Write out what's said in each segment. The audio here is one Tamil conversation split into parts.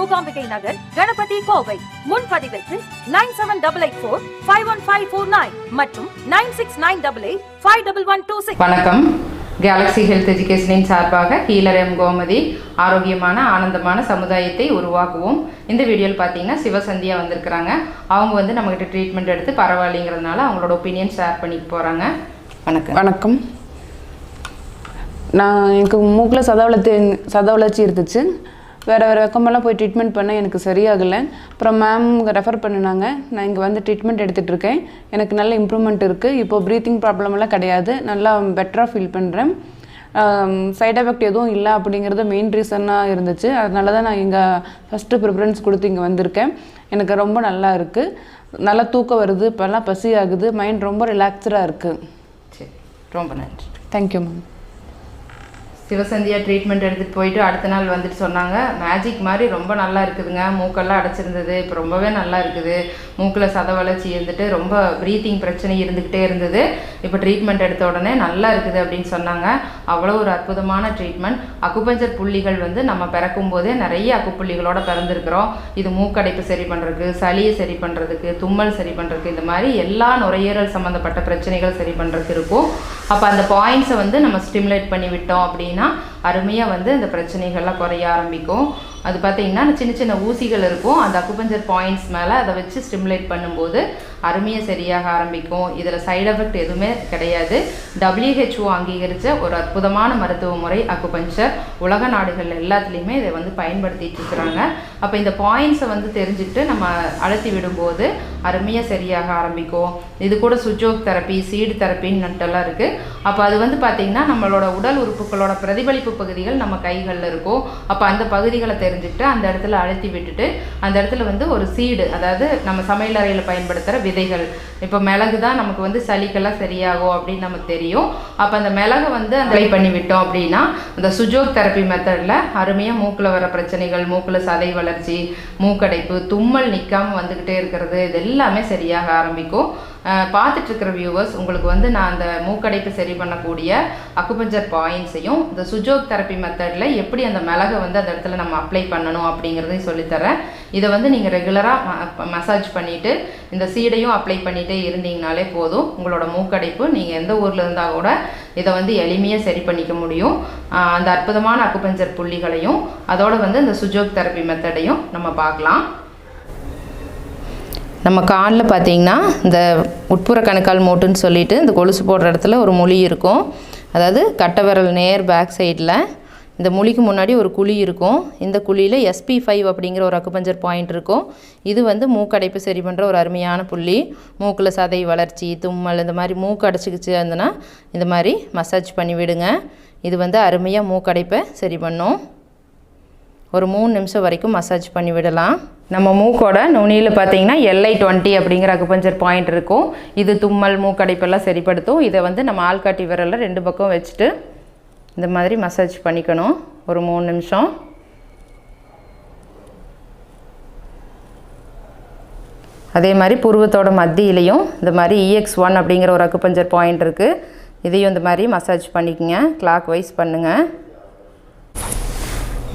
Mookambigai Nagar Ganapathy Kovai. முன்பதிவிற்கு nine seven double eight four five one five four nine மற்றும் nine six nine double eight five double one two six வணக்கம். கேலக்ஸி ஹெல்த் எஜுகேஷனின் சார்பாக ஹீலர் எம் கோமதி ஆரோக்கியமான ஆனந்தமான சமுதாயத்தை உருவாக்குவோம். இந்த வீடியோவில் பார்த்தீங்கன்னா சிவசந்தியா வந்திருக்கிறாங்க. அவங்க வந்து நம்மகிட்ட ட்ரீட்மெண்ட் எடுத்து பரவாயில்லைங்கிறதுனால அவங்களோட ஒப்பீனியன் ஷேர் பண்ணிக்க போகிறாங்க வணக்கம். வணக்கம். நான் எனக்கு மூக்கில் சத வளர்ச்சி சத வளர்ச்சி இருந்துச்சு. வேறு வேறு வெக்கமெல்லாம் போய் ட்ரீட்மெண்ட் பண்ண எனக்கு சரியாகலை. அப்புறம் மேம் ரெஃபர் பண்ணினாங்க. நான் இங்கே வந்து ட்ரீட்மெண்ட் எடுத்துகிட்டு இருக்கேன். எனக்கு நல்ல இம்ப்ரூவ்மெண்ட் இருக்குது இப்போ ப்ரீத்திங் ப்ராப்ளம் எல்லாம் கிடையாது. நல்லா பெட்டராக ஃபீல் பண்ணுறேன் சைட் எஃபெக்ட் எதுவும் இல்லை அப்படிங்கிறது மெயின் ரீசனாக இருந்துச்சு. அதனால தான் நான் இங்கே ஃபஸ்ட்டு ப்ரிஃபரன்ஸ் கொடுத்து இங்கே வந்திருக்கேன். எனக்கு ரொம்ப நல்லா இருக்குது நல்லா தூக்கம் வருது. இப்போல்லாம் பசி ஆகுது. மைண்ட் ரொம்ப ரிலாக்ஸ்டாக இருக்குது சரி ரொம்ப நன்றி. தேங்க்யூ மேம் சிவசந்தியா ட்ரீட்மெண்ட் எடுத்துகிட்டு போயிட்டு அடுத்த நாள் வந்துட்டு சொன்னாங்க. மேஜிக் மாதிரி ரொம்ப நல்லா இருக்குதுங்க. மூக்கெல்லாம் அடைச்சிருந்தது. இப்போ ரொம்பவே நல்லா இருக்குது. மூக்கில் சத வளர்ச்சி இருந்துட்டு ரொம்ப ப்ரீத்திங் பிரச்சனை இருந்துக்கிட்டே இருந்தது. இப்போ ட்ரீட்மெண்ட் எடுத்த உடனே நல்லா இருக்குது அப்படின்னு சொன்னாங்க. அவ்வளோ ஒரு அற்புதமான ட்ரீட்மெண்ட் அக்குபஞ்சர் புள்ளிகள் வந்து நம்ம பிறக்கும் போதே நிறைய அக்குப்புள்ளிகளோட பிறந்திருக்கிறோம். இது மூக்கடைப்பு சரி பண்ணுறதுக்கு சளியை சரி பண்ணுறதுக்கு தும்மல் சரி பண்ணுறதுக்கு இந்த மாதிரி எல்லா நுரையீரல் சம்மந்தப்பட்ட பிரச்சனைகள் சரி பண்ணுறதுக்கு இருக்கும். அப்போ அந்த பாயிண்ட்ஸை வந்து நம்ம ஸ்டிமுலேட் பண்ணி விட்டோம் அப்படின்னா அருமையாக வந்து இந்த பிரச்சனைகள்லாம் குறைய ஆரம்பிக்கும். அது பார்த்தீங்கன்னா சின்ன சின்ன ஊசிகள் இருக்கும். அந்த அக்குபஞ்சர் பாயிண்ட்ஸ் மேலே அதை வச்சு ஸ்டிமுலேட் பண்ணும்போது அருமையாக சரியாக ஆரம்பிக்கும். இதில் சைடு எஃபெக்ட் எதுவுமே கிடையாது. டபிள்யூஹெச்ஓ அங்கீகரித்த ஒரு அற்புதமான மருத்துவ முறை அக்குபஞ்சர் உலக நாடுகள் எல்லாத்துலேயுமே இதை வந்து பயன்படுத்திட்டு இருக்கிறாங்க. அப்போ இந்த பாயிண்ட்ஸை வந்து தெரிஞ்சுக்கிட்டு நம்ம அழுத்தி விடும்போது அருமையாக சரியாக ஆரம்பிக்கும். இது கூட சுஜோக் தெரப்பி சீடு தெரப்பின்னுட்டெல்லாம் இருக்குது அப்போ அது வந்து பார்த்திங்கன்னா நம்மளோட உடல் உறுப்புகளோட பிரதிபலிப்பு பகுதிகள் நம்ம கைகளில் இருக்கும். அப்போ அந்த பகுதிகளை தெரிஞ்சுக்கிட்டு அந்த இடத்துல அழுத்தி விட்டுட்டு அந்த இடத்துல வந்து ஒரு சீடு அதாவது நம்ம சமையலறையில் பயன்படுத்துகிற விதைகள். இப்போ மிளகு தான் நமக்கு வந்து சளிக்கெல்லாம் சரியாகும் அப்படின்னு நமக்கு தெரியும். அப்போ அந்த மிளகை வந்து அந்த ட்ரை பண்ணிவிட்டோம் அப்படின்னா அந்த சுஜோக் தெரப்பி மெத்தடில் அருமையாக மூக்கில் வர பிரச்சனைகள் மூக்கில் சதை வளர்ச்சி மூக்கடைப்பு தும்மல் நிற்காம வந்துக்கிட்டே இருக்கிறது இது எல்லாமே சரியாக ஆரம்பிக்கும். பார்த்துட்ருக்கிற வியூவர்ஸ் உங்களுக்கு வந்து நான் அந்த மூக்கடைப்பு சரி பண்ணக்கூடிய அக்குபஞ்சர் பாயிண்ட்ஸையும் இந்த சுஜோக் தெரப்பி மெத்தடில் எப்படி அந்த மிளகை வந்து அந்த இடத்துல நம்ம அப்ளை பண்ணணும் அப்படிங்கிறதையும் சொல்லித்தரேன். இதை வந்து நீங்கள் ரெகுலராக மசாஜ் பண்ணிவிட்டு இந்த சீடையும் அப்ளை பண்ணிகிட்டே இருந்தீங்கனாலே போதும். உங்களோட மூக்கடைப்பு நீங்கள் எந்த ஊரில் இருந்தால் கூட இதை வந்து எளிமையாக சரி பண்ணிக்க முடியும். அந்த அற்புதமான அக்குபஞ்சர் புள்ளிகளையும் அதோடு வந்து இந்த சுஜோக் தெரப்பி மெத்தடையும் நம்ம பார்க்கலாம். நம்ம காலில் பார்த்தீங்கன்னா இந்த உட்புற கணுக்கால் மூட்டுன்னு சொல்லிட்டு இந்த கொலுசு போடுற இடத்துல ஒரு முழி இருக்கும். அதாவது கட்டை விரல் நேர் பேக் சைடில் இந்த முழிக்கு முன்னாடி ஒரு குழி இருக்கும். இந்த குழியில் எஸ்பி ஃபைவ் அப்படிங்கிற ஒரு அக்குபஞ்சர் பாயிண்ட் இருக்கும். இது வந்து மூக்கடைப்பு சரி பண்ணுற ஒரு அருமையான புள்ளி. மூக்கில் சதை வளர்ச்சி தும்மல் இந்த மாதிரி மூக்கு அடைச்சிக்கிச்சு இருந்ததுன்னா இந்த மாதிரி மசாஜ் பண்ணி விடுங்க. இது வந்து அருமையாக மூக்கடைப்பை சரி பண்ணும். ஒரு மூணு நிமிஷம் வரைக்கும் மசாஜ் பண்ணி விடலாம். நம்ம மூக்கோட நுனியில் பார்த்தீங்கன்னா எல்ஐ டுவெண்ட்டி அப்படிங்கிற அக்குபஞ்சர் பாயிண்ட் இருக்கும். இது தும்மல் மூக்கடைப்பெல்லாம் சரிப்படுத்தும். இதை வந்து நம்ம ஆள்காட்டி விரலில் ரெண்டு பக்கம் வச்சுட்டு இந்த மாதிரி மசாஜ் பண்ணிக்கணும். ஒரு மூணு நிமிஷம். அதே மாதிரி புருவத்தோட மத்தியிலையும் இந்த மாதிரி இஎக்ஸ் ஒன் அப்படிங்கிற ஒரு அக்குபஞ்சர் பாயிண்ட் இருக்குது இதையும் இந்த மாதிரி மசாஜ் பண்ணிக்கோங்க. கிளாக் வைஸ் பண்ணுங்கள்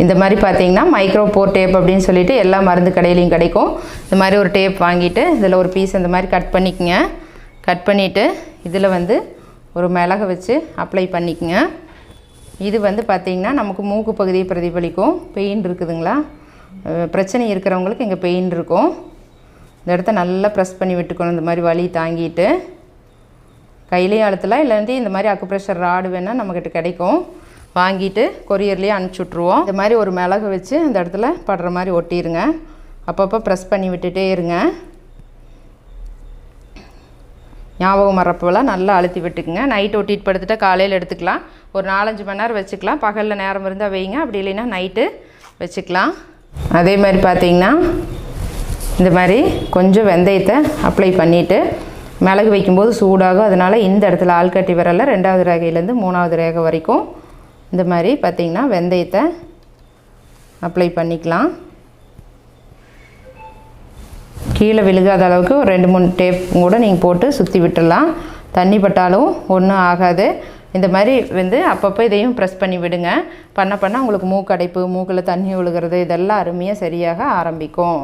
இந்த மாதிரி பார்த்தீங்கன்னா மைக்ரோ போர் டேப் அப்படின்னு சொல்லிட்டு எல்லா மருந்து கடையிலையும் கிடைக்கும். இந்த மாதிரி ஒரு டேப் வாங்கிட்டு இதில் ஒரு பீஸ் இந்த மாதிரி கட் பண்ணிக்கங்க. கட் பண்ணிவிட்டு இதில் வந்து ஒரு மிளகை வச்சு அப்ளை பண்ணிக்கங்க. இது வந்து பார்த்திங்கன்னா நமக்கு மூக்கு பகுதியை பிரதிபலிக்கும். பெயின் இருக்குதுங்களா? பிரச்சனை இருக்கிறவங்களுக்கு இங்கே பெயின் இருக்கும். இந்த இடத்த நல்லா ப்ரெஸ் பண்ணி விட்டுக்கணும். இந்த மாதிரி வலி தாங்கிட்டு. கையிலையும் அழுத்தலாம் இல்லாட்டி இந்த மாதிரி அக்குப்ரெஷர் ராடு வேணால் நம்மக்கிட்ட கிடைக்கும். வாங்கிட்டு கொரியர்லேயே அனுப்பிச்சி விட்ருவோம் இந்த மாதிரி ஒரு மிளகு வச்சு இந்த இடத்துல படுற மாதிரி ஒட்டிடுங்க அப்பப்போ ப்ரெஸ் பண்ணி விட்டுட்டே இருங்க. ஞாபகம் வரப்போலாம் நல்லா அழுத்தி விட்டுக்குங்க. நைட் ஒட்டிட்டு படுத்துட்டு காலையில் எடுத்துக்கலாம். ஒரு நாலஞ்சு மணி நேரம் வச்சுக்கலாம். பகலில் நேரம் இருந்தால் வைங்க. அப்படி இல்லைன்னா நைட்டு வச்சுக்கலாம். அதே மாதிரி பார்த்தீங்கன்னா இந்த மாதிரி கொஞ்சம் வெந்தயத்தை அப்ளை பண்ணிவிட்டு மிளகு வைக்கும்போது சூடாகும். அதனால் இந்த இடத்துல ஆள்கட்டி விரலில் ரெண்டாவது ரேகையிலேருந்து மூணாவது ரேகை வரைக்கும் இந்த மாதிரி பார்த்தீங்கன்னா வெந்தயத்தை அப்ளை பண்ணிக்கலாம். கீழே விழுகாத அளவுக்கு ஒரு ரெண்டு மூணு டேப் கூட நீங்கள் போட்டு சுற்றி விட்டுடலாம். தண்ணி பட்டாலும் ஒன்றும் ஆகாது. இந்த மாதிரி வந்து அப்பப்போ இதையும் ப்ரெஸ் பண்ணி விடுங்க. பண்ண பண்ண உங்களுக்கு மூக்கடைப்பு மூக்கில் தண்ணி விழுகிறது இதெல்லாம் அருமையாக சரியாக ஆரம்பிக்கும்.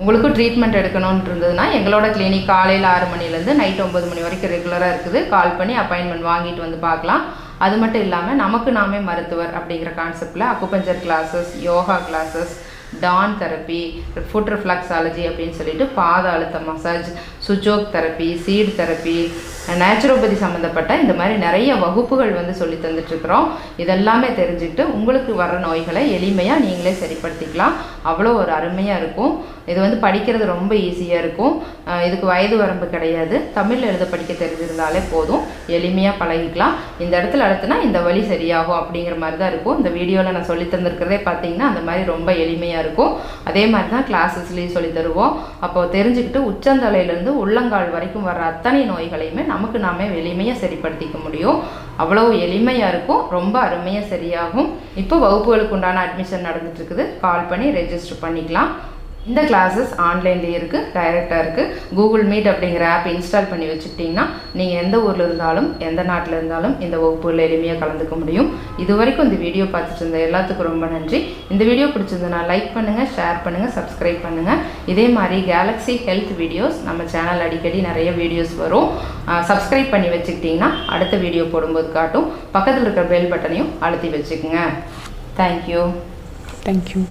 உங்களுக்கும் ட்ரீட்மெண்ட் எடுக்கணும்னு இருந்ததுன்னா எங்களோட கிளினிக் காலையில் ஆறு மணிலேருந்து நைட் ஒம்பது மணி வரைக்கும் ரெகுலராக இருக்குது. கால் பண்ணி அப்பாயின்மெண்ட் வாங்கிட்டு வந்து பார்க்கலாம். அது மட்டும் இல்லாமல் நமக்கு நாமே மருத்துவர் அப்படிங்கிற கான்செப்டில் அக்குபஞ்சர் கிளாஸஸ் யோகா கிளாஸஸ் டான் தெரப்பி ஃபுட் ரிஃப்ளக்ஸாலஜி அப்படின்னு சொல்லிட்டு பாத அழுத்த massage Sujok therapy seed therapy naturopathy சம்மந்தப்பட்ட இந்த மாதிரி நிறைய வகுப்புகள் வந்து சொல்லி தந்துட்டுருக்குறோம். இதெல்லாமே தெரிஞ்சுக்கிட்டு உங்களுக்கு வர நோய்களை எளிமையாக நீங்களே சரிப்படுத்திக்கலாம். அவ்வளோ ஒரு அருமையாக இருக்கும். இது வந்து படிக்கிறது ரொம்ப ஈஸியாக இருக்கும். இதுக்கு வயது வரம்பு கிடையாது. தமிழில் எழுத படிக்க தெரிஞ்சிருந்தாலே போதும். எளிமையாக பழகிக்கலாம். இந்த இடத்துல அழுத்துனா இந்த வழி சரியாகும் அப்படிங்கிற மாதிரி தான் இருக்கும். இந்த வீடியோவில் நான் சொல்லி தந்திருக்கிறதே பார்த்தீங்கன்னா அந்த மாதிரி ரொம்ப எளிமையாக இருக்கும். அதே மாதிரி தான் கிளாஸஸ்லேயும் சொல்லி தருவோம். அப்போ தெரிஞ்சுக்கிட்டு உச்சந்தலையிலேருந்து உள்ளங்கால் வரைக்கும் வர அத்தனை நோய்களையுமே நமக்கு நாமே எளிமையாக சரிப்படுத்திக்க முடியும். அவ்வளோ எளிமையாக இருக்கும். ரொம்ப அருமையாக சரியாகும். இப்போ வகுப்புகளுக்கு உண்டான அட்மிஷன் நடந்துட்டு இருக்குது. கால் பண்ணி ரெஜிஸ்டர் பண்ணிக்கலாம். இந்த கிளாஸஸ் ஆன்லைன்லேயே இருக்குது டைரெக்டாக இருக்குது கூகுள் மீட் அப்படிங்கிற ஆப் இன்ஸ்டால் பண்ணி வச்சுக்கிட்டிங்கன்னா நீங்கள் எந்த ஊரில் இருந்தாலும் எந்த நாட்டில் இருந்தாலும் இந்த வகுப்புகளில் எளிமையாக கலந்துக்க முடியும். இது வரைக்கும் இந்த வீடியோ பார்த்துட்டு இருந்த எல்லாத்துக்கும் ரொம்ப நன்றி. இந்த வீடியோ பிடிச்சிருந்தனா லைக் பண்ணுங்கள் ஷேர் பண்ணுங்கள் சப்ஸ்கிரைப் பண்ணுங்கள் இதே மாதிரி கேலக்ஸி ஹெல்த் வீடியோஸ் நம்ம சேனல் அடிக்கடி நிறைய வீடியோஸ் வரும். சப்ஸ்கிரைப் பண்ணி வச்சுக்கிட்டிங்கன்னா அடுத்த வீடியோ போடும்போது காட்டும். பக்கத்தில் இருக்கிற பெல் பட்டனையும் அழுத்தி வச்சுக்கோங்க. Thank you thank you